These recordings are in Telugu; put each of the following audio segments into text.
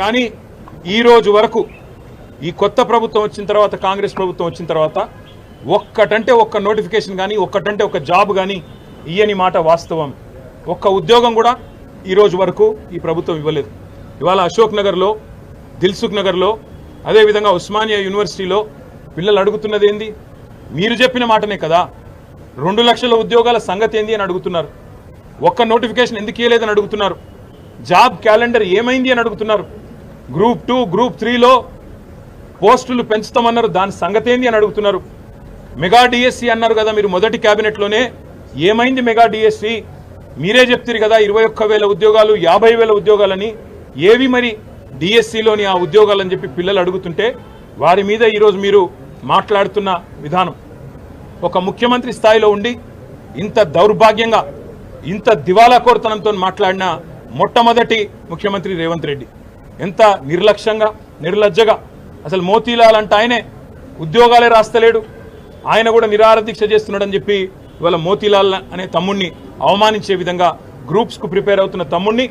కానీ ఈ రోజు వరకు ఈ కొత్త ప్రభుత్వం వచ్చిన తర్వాత కాంగ్రెస్ ప్రభుత్వం వచ్చిన తర్వాత ఒక్కటంటే ఒక్క నోటిఫికేషన్ కానీ ఒక్కటంటే ఒక జాబ్ కానీ ఇయ్యని మాట వాస్తవం. ఒక్క ఉద్యోగం కూడా ఈ రోజు వరకు ఈ ప్రభుత్వం ఇవ్వలేదు. ఇవాళ అశోక్ నగర్లో దిల్సుఖ్ నగర్లో అదేవిధంగా ఉస్మానియా యూనివర్సిటీలో పిల్లలు అడుగుతున్నది ఏంది? మీరు చెప్పిన మాటనే కదా. రెండు లక్షల ఉద్యోగాల సంగతి ఏంది అని అడుగుతున్నారు. ఒక్క నోటిఫికేషన్ ఎందుకు ఇవ్వలేదని అడుగుతున్నారు? జాబ్ క్యాలెండర్ ఏమైంది అని అడుగుతున్నారు. గ్రూప్ టూ గ్రూప్ త్రీలో పోస్టులు పెంచుతామన్నారు. దాని సంగతి ఏంది అని అడుగుతున్నారు. మెగా డిఎస్సి అన్నారు కదా మీరు మొదటి క్యాబినెట్లోనే. ఏమైంది మెగా డిఎస్సి? మీరే చెప్తారు కదా ఇరవై ఒక్క వేల ఉద్యోగాలు యాభై వేల ఉద్యోగాలని. ఏవి మరి డిఎస్సిలోని ఆ ఉద్యోగాలని చెప్పి పిల్లలు అడుగుతుంటే వారి మీద ఈరోజు మీరు మాట్లాడుతున్న విధానం. ఒక ముఖ్యమంత్రి స్థాయిలో ఉండి ఇంత దౌర్భాగ్యంగా ఇంత దివాలా కోరతనంతో మాట్లాడిన మొట్టమొదటి ముఖ్యమంత్రి రేవంత్ రెడ్డి. ఎంత నిర్లక్ష్యంగా నిర్లజ్జగా. అసలు మోతీలాల్ అంటే ఆయనే. ఉద్యోగాలే రాస్తలేడు. ఆయన కూడా నిరాహార దీక్ష చేస్తున్నాడని చెప్పి ఇవాళ మోతీలాల్ అనే తమ్ముణ్ణి అవమానించే విధంగా గ్రూప్స్కు ప్రిపేర్ అవుతున్న తమ్ముణ్ణి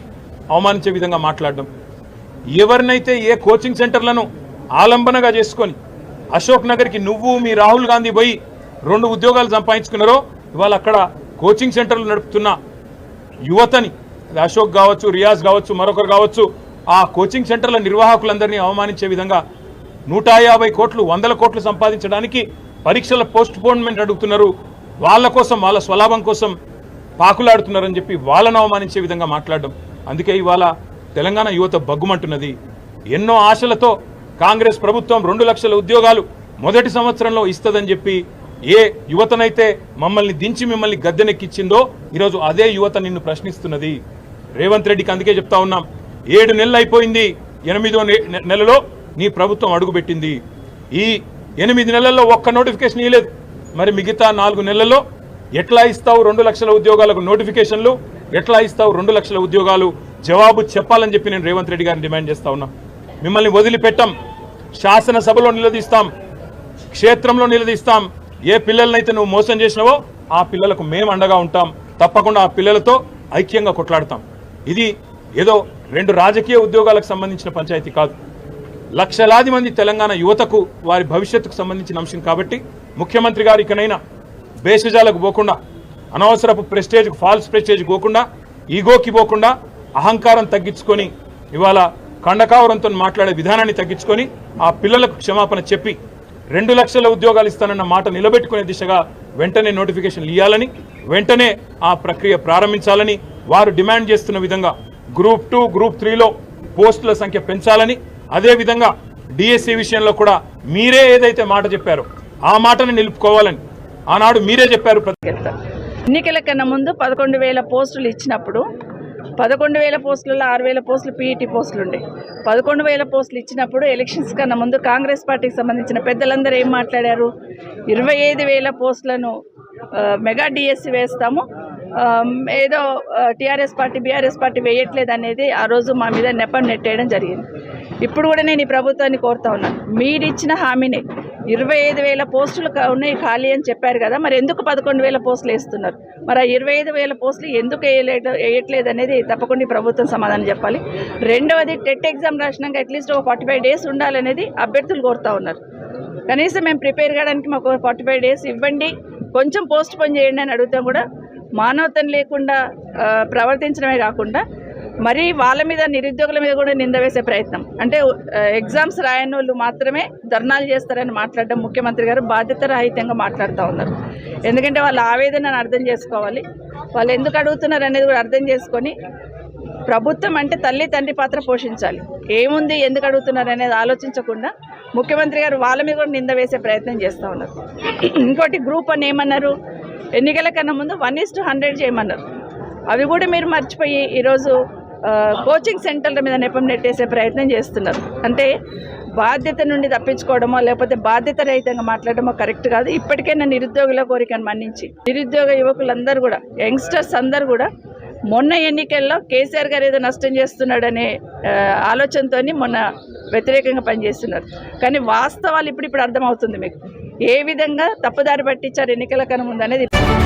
అవమానించే విధంగా మాట్లాడడం. ఎవరినైతే ఏ కోచింగ్ సెంటర్లను ఆలంబనగా చేసుకొని అశోక్ నగర్కి నువ్వు మీ రాహుల్ గాంధీ పోయి రెండు ఉద్యోగాలు సంపాదించుకున్నారో ఇవాళ అక్కడ కోచింగ్ సెంటర్లు నడుపుతున్న యువతని అది అశోక్ కావచ్చు రియాజ్ కావచ్చు మరొకరు కావచ్చు ఆ కోచింగ్ సెంటర్ల నిర్వాహకులందరినీ అవమానించే విధంగా నూట యాభై కోట్లు వందల కోట్లు సంపాదించడానికి పరీక్షల పోస్ట్ పోన్మెంట్ అడుగుతున్నారు. వాళ్ళ కోసం వాళ్ళ స్వలాభం కోసం పాకులాడుతున్నారని చెప్పి వాళ్ళను అవమానించే విధంగా మాట్లాడడం. అందుకే ఇవాళ తెలంగాణ యువత బగ్గుమంటున్నది. ఎన్నో ఆశలతో కాంగ్రెస్ ప్రభుత్వం రెండు లక్షల ఉద్యోగాలు మొదటి సంవత్సరంలో ఇస్తుందని చెప్పి ఏ యువతనైతే మమ్మల్ని దించి మిమ్మల్ని గద్దెనెక్కిచ్చిందో ఈరోజు అదే యువత నిన్ను ప్రశ్నిస్తున్నది. రేవంత్ రెడ్డికి అందుకే చెప్తా ఉన్నాం. ఏడు నెలలు అయిపోయింది ఎనిమిదో నెలలో నీ ప్రభుత్వం అడుగుపెట్టింది. ఈ ఎనిమిది నెలల్లో ఒక్క నోటిఫికేషన్ ఇవ్వలేదు మరి మిగతా నాలుగు నెలల్లో ఎట్లా ఇస్తావు రెండు లక్షల ఉద్యోగాలకు నోటిఫికేషన్లు? ఎట్లా ఇస్తావు రెండు లక్షల ఉద్యోగాలు? జవాబు చెప్పాలని చెప్పి నేను రేవంత్ రెడ్డి గారిని డిమాండ్ చేస్తా ఉన్నా. మిమ్మల్ని వదిలిపెట్టం. శాసనసభలో నిలదీస్తాం. క్షేత్రంలో నిలదీస్తాం. ఏ పిల్లలనైతే నువ్వు మోసం చేసినావో ఆ పిల్లలకు మేము అండగా ఉంటాం. తప్పకుండా ఆ పిల్లలతో ఐక్యంగా కొట్లాడతాం. ఇది ఏదో రెండు రాజకీయ ఉద్యోగాలకు సంబంధించిన పంచాయతీ కాదు. లక్షలాది మంది తెలంగాణ యువతకు వారి భవిష్యత్తుకు సంబంధించిన అంశం కాబట్టి ముఖ్యమంత్రి గారు ఇకనైనా భేషజాలకు పోకుండా అనవసరపు ప్రెస్టేజ్కు ఫాల్స్ ప్రెస్టేజ్ పోకుండా ఈగోకి పోకుండా అహంకారం తగ్గించుకొని ఇవాళ కండకావరంతో మాట్లాడే విధానాన్ని తగ్గించుకొని ఆ పిల్లలకు క్షమాపణ చెప్పి రెండు లక్షల ఉద్యోగాలు ఇస్తానన్న మాట నిలబెట్టుకునే దిశగా వెంటనే నోటిఫికేషన్లు ఇవ్వాలని వెంటనే ఆ ప్రక్రియ ప్రారంభించాలని వారు డిమాండ్ చేస్తున్న విధంగా గ్రూప్ టూ గ్రూప్ త్రీలో పోస్టుల సంఖ్య పెంచాలని అదేవిధంగా డిఎస్సి విషయంలో కూడా మీరే ఏదైతే మాట చెప్పారో ఆ మాటని నిలుపుకోవాలని ఆనాడు మీరే చెప్పారు ఎన్నికల కన్నా ముందు పదకొండు వేల పోస్టులు ఇచ్చినప్పుడు పదకొండు వేల పోస్టులలో ఆరు వేల పోస్టులు పీఈటీ పోస్టులు ఉండే. పదకొండు వేల పోస్టులు ఇచ్చినప్పుడు ఎలక్షన్స్ కన్నా ముందు కాంగ్రెస్ పార్టీకి సంబంధించిన పెద్దలందరూ ఏం మాట్లాడారు? ఇరవై ఐదు వేల పోస్టులను మెగా డిఎస్సి వేస్తాము. ఏదో టీఆర్ఎస్ పార్టీ బీఆర్ఎస్ పార్టీ వేయట్లేదు అనేది ఆ రోజు మా మీద నెపం నెట్టేయడం జరిగింది. ఇప్పుడు కూడా నేను ఈ ప్రభుత్వాన్ని కోరుతా ఉన్నాను మీరు ఇచ్చిన హామీని. ఇరవై ఐదు వేల పోస్టులు ఉన్నాయి ఖాళీ అని చెప్పారు కదా మరి ఎందుకు పదకొండు వేల పోస్టులు వేస్తున్నారు? మరి ఆ ఇరవై ఐదు వేల పోస్టులు ఎందుకు వేయలేదు వేయట్లేదు అనేది తప్పకుండా ఈ ప్రభుత్వం సమాధానం చెప్పాలి. రెండవది టెట్ ఎగ్జామ్ రాసినాక అట్లీస్ట్ ఒక ఫార్టీ ఫైవ్ డేస్ ఉండాలనేది అభ్యర్థులు కోరుతా ఉన్నారు. కనీసం మేము ప్రిపేర్ కావడానికి మాకు ఫార్టీ ఫైవ్ డేస్ ఇవ్వండి కొంచెం పోస్ట్ పోన్ చేయండి అని అడుగుతాం కూడా మానవతను లేకుండా ప్రవర్తించడమే కాకుండా మరి వాళ్ళ మీద నిరుద్యోగుల మీద కూడా నింద వేసే ప్రయత్నం. అంటే ఎగ్జామ్స్ రాయని వాళ్ళు మాత్రమే ధర్నాలు చేస్తారని మాట్లాడడం ముఖ్యమంత్రి గారు బాధ్యత రహితంగా మాట్లాడుతూ ఉన్నారు. ఎందుకంటే వాళ్ళ ఆవేదనను అర్థం చేసుకోవాలి. వాళ్ళు ఎందుకు అడుగుతున్నారు అనేది కూడా అర్థం చేసుకొని ప్రభుత్వం అంటే తల్లి తండ్రి పాత్ర పోషించాలి. ఏముంది ఎందుకు అడుగుతున్నారు అనేది ఆలోచించకుండా ముఖ్యమంత్రి గారు వాళ్ళ మీద కూడా నింద వేసే ప్రయత్నం చేస్తూ ఉన్నారు. ఇంకోటి గ్రూప్ అని ఏమన్నారు? ఎన్నికల కన్నా ముందు వన్ ఇస్ టు హండ్రెడ్ చేయమన్నారు. అవి కూడా మీరు మర్చిపోయి ఈరోజు కోచింగ్ సెంటర్ల మీద నెపం నెట్టేసే ప్రయత్నం చేస్తున్నారు. అంటే బాధ్యత నుండి తప్పించుకోవడమో లేకపోతే బాధ్యత రహితంగా మాట్లాడడమో కరెక్ట్ కాదు. ఇప్పటికైనా నిరుద్యోగుల కోరికను మన్నించి నిరుద్యోగ యువకులందరూ కూడా యంగ్స్టర్స్ అందరూ కూడా మొన్న ఎన్నికల్లో కేసీఆర్ గారు ఏదో నష్టం చేస్తున్నాడనే ఆలోచనతో మొన్న వ్యతిరేకంగా పనిచేస్తున్నారు. కానీ వాస్తవాలు ఇప్పుడు ఇప్పుడు అర్థమవుతుంది మీకు. ఏ విధంగా తప్పుదారి పట్టించారు ఎన్నికల కనుముందనేది